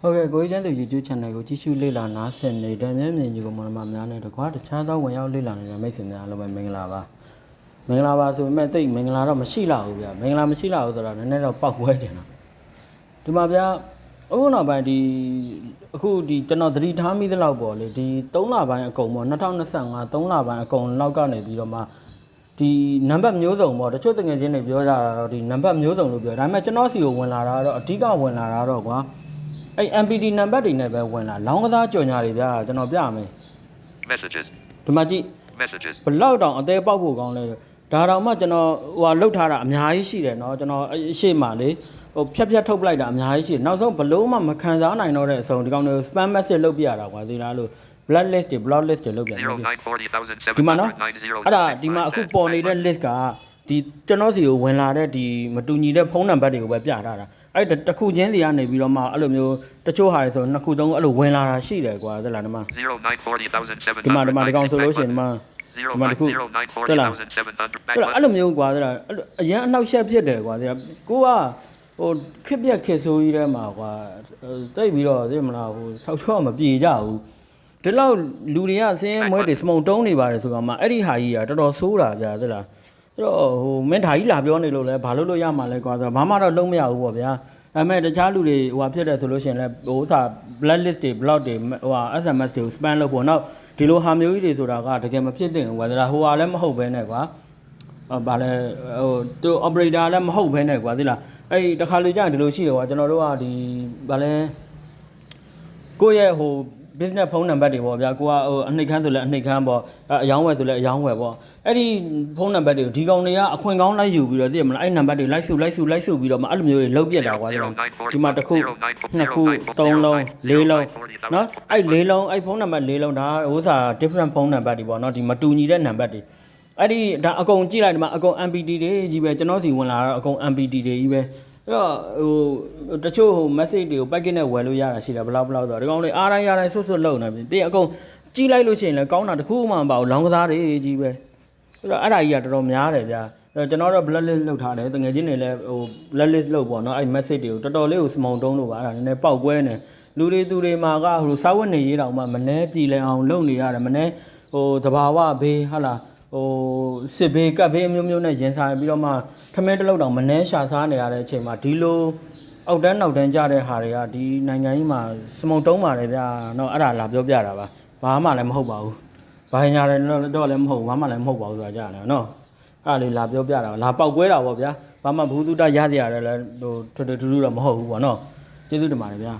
ဟုတ်ကဲ့ကိုကြီးကျန်းသူ YouTube channel ကိုကြည့်ရှုလေ့လာနားဆင်နေတဲ့မျက်မြင်ကြီးကိုမနမများနဲ့တကွာတခြားသောဝင်ရောက်လေ့လာနေတဲ့မိတ်ဆွေများအားလုံးပဲမင်္ဂလာပါမင်္ဂလာပါဆိုပေမဲ့တိတ်မင်္ဂလာတော့မရှိလာဘူးဗျာမင်္ဂလာမရှိလာဘူးဆိုတော့နည်းနည်းတော့ပောက်ဝဲကျင်တာဒီမှာဗျာအခုနောက်ပိုင်းဒီအခုဒီကျွန်တော်သတိထားမိသလောက်ပေါ့လေဒီ3လပိုင်းအကုန်ပေါ့2025 3လပိုင်းအကုန်လောက်ကနေပြီးတော့မှဒီနံပါတ်မျိုးစုံပေါ့တချို့တငယ်ချင်းတွေပြောကြတာတော့ဒီနံပါတ်မျိုးစုံလို့ပြောဒါပေမဲ့ကျွန်တော်စီကိုဝင်လာတာတော့အဓိကဝင်လာတာတော့ကွာ အဲ့ MPT နံပါတ်တွေနဲ့ပဲဝင်လာလောင်းကစားကြော်ညာတွေဗျာကျွန်တော်ပြမယ် Messages. ဒီမှာကြည့် Messages. ဘလောက်တောင်အသေးပေါက်ဖို့ကောင်းလဲဒါတောင်မှကျွန်တော်ဟိုဟာလုတ်ထားတာအများကြီးရှိတယ်เนาะကျွန်တော်အဲ့အရှိမှလေဟိုဖြတ်ဖြတ်ထုတ်ပလိုက်တာအများကြီးရှိတယ်နောက်ဆုံးဘလို့မှမခံစားနိုင်တော့တဲ့အဆုံးဒီကောင်တွေကို spam message လုတ်ပြရတာကွာဒီလားလို့ blood list တွေ block list တွေလုတ်ပြတယ် ဒီမှာနော်အဲ့ဒါဒီမှာအခုပေါ်နေတဲ့ list ကဒီကျွန်တော်စီကိုဝင်လာတဲ့ဒီမတူညီတဲ့ဖုန်းနံပါတ်တွေကိုပဲပြထားတာ အဲ့ဒါတစ်ခုချင်းစီကနေပြီးတော့မှအဲ့လိုမျိုးတချို့ဟာတွေဆိုနှစ်ခုသုံးခုအဲ့လိုဝင်လာတာရှိတယ်ကွာသလားဒီမှာ 0940,700. ဒီမှာဒီမှာဒီကောင်ဆိုလို့ရှိရင်ဒီမှာဒီမှာတစ်ခုတက်လာအဲ့လိုအဲ့လိုမျိုးကွာသလားအဲ့လိုအရန်အနောက်ရှက်ဖြစ်တယ်ကွာသလားကိုကဟိုခက်ပြက်ခက်ဆိုးကြီးထဲမှာကွာတိတ်ပြီးတော့သိမလားဟိုဆောက်ချောမပြေကြဘူးဒီလောက်လူတွေကဆင်းရဲမွဲတွေစမုံတုံးနေပါတယ်ဆိုတော့မှအဲ့ဒီဟာကြီးကတော်တော်ဆိုးတာဗျာသလား အဲ့တော့ဟိုမင်းဓာကြီးလာပြောနေလို့လဲဘာလို့လို့ရမှာလဲကွာဆိုတော့ဘာမှတော့လုံးမရဘူးပေါ့ဗျာဒါပေမဲ့တခြားလူတွေဟိုဟာဖြစ်တယ်ဆိုလို့ရှိရင်လည်းဟိုဥစား blood list တွေ block တွေဟိုဟာ SMS တွေကို spam လုပ်ဖို့နောက်ဒီလိုဟာမျိုးကြီးတွေဆိုတာကတကယ်မဖြစ်သင့်ဘူးကွာဒါဟိုဟာလည်းမဟုတ်ဘဲနဲ့ကွာဟောဗာလဲဟိုသူ operator လည်းမဟုတ်ဘဲနဲ့ကွာသိလားအဲ့ဒီတစ်ခါလေကြာရင်ဒီလိုရှိတယ်ကွာကျွန်တော်တို့ကဒီဗာလဲကိုယ့်ရဲ့ဟို business phone number တွေပေါ့ဗျာကိုကဟိုအနှိတ်ခမ်းဆိုလဲအနှိတ်ခမ်းပေါ့အဲ့အယောင်းဝယ်ဆိုလဲအယောင်းဝယ်ပေါ့အဲ့ဒီဖုန်းနံပါတ်တွေကိုဒီကောင်တွေကအခွင့်ကောင်းလိုက်ယူပြီးတော့သိရမလားအဲ့နံပါတ်တွေလိုက်စုလိုက်စုလိုက်စုပြီးတော့မှအဲ့လိုမျိုးတွေလုံးပြက်တာကွာဒီမှာတစ်ခုနှစ်ခုသုံးလုံးလေးလုံးနော်အဲ့လေးလုံးအဲ့ဖုန်းနံပါတ်လေးလုံးဒါဟိုစာ different ဖုန်းနံပါတ်တွေပေါ့နော်ဒီမတူညီတဲ့နံပါတ်တွေအဲ့ဒီဒါအကုန်ကြည့်လိုက်ဒီမှာအကုန် MPT တွေကြီးပဲကျွန်တော်စီဝင်လာတော့အကုန် MPT တွေကြီးပဲ အဲ့တော့ဟိုတချို့ဟို message တွေကို packet နဲ့ဝယ်လို့ရတာရှိတယ်ဘလောက်ဘလောက်ဆိုတော့ဒီကောင်တွေအားတိုင်းအားတိုင်းဆွတ်ဆွတ်လုံနေပြီတေးအကုန်ကြည့်လိုက်လို့ရှိရင်လည်းကောင်းတာတစ်ခုမှမပါဘူးလောင်းကစားတွေကြီးပဲအဲ့တော့အဲ့ဒါကြီးကတော်တော်များတယ်ဗျာအဲ့တော့ကျွန်တော်တော့ blood list လုပ်ထားတယ်တကယ်ချင်းတွေလည်းဟို blood list လုပ်ပေါ့နော်အဲ့ message တွေကိုတော်တော်လေးကိုစမုံတုံးလို့ပါအဲ့ဒါနည်းနည်းပောက်ကွဲနေလူတွေသူတွေမှာကဟိုစာဝတ်နေရေးတောင်မှမနှဲပြည်လဲအောင်လုပ်နေရတယ်မနှဲဟိုတဘာဝဘေးဟာလား ဟိုစစ်ဘေးကပ်ဘေးအမျိုးမျိုးနဲ့ရင်ဆိုင်ပြီးတော့မှထမင်းတစ်လုံးတောင်မနှဲရှာစားနေရတဲ့အချိန်မှာဒီလိုအောက်တန်းနောက်တန်းကြတဲ့ဟာတွေကဒီနိုင်ငံကြီးမှာစမုံတုံးပါတယ်ဗျာတော့အဲ့ဒါလာပြောပြတာပါဘာမှလည်းမဟုတ်ပါဘူးဘာညာလည်းတော့လည်းမဟုတ်ဘာမှလည်းမဟုတ်ပါဘူးဆိုတာကြားရတယ်နော်အဲ့ဒါလေးလာပြောပြတာလာပောက်ကွဲတာပေါ့ဗျာဘာမှဘူးသူတရရတယ်လည်းဟိုထွတ်ထွတ်ထူးထူးတော့မဟုတ်ဘူးပေါ့နော်ကျေးဇူးတင်ပါတယ်ဗျာ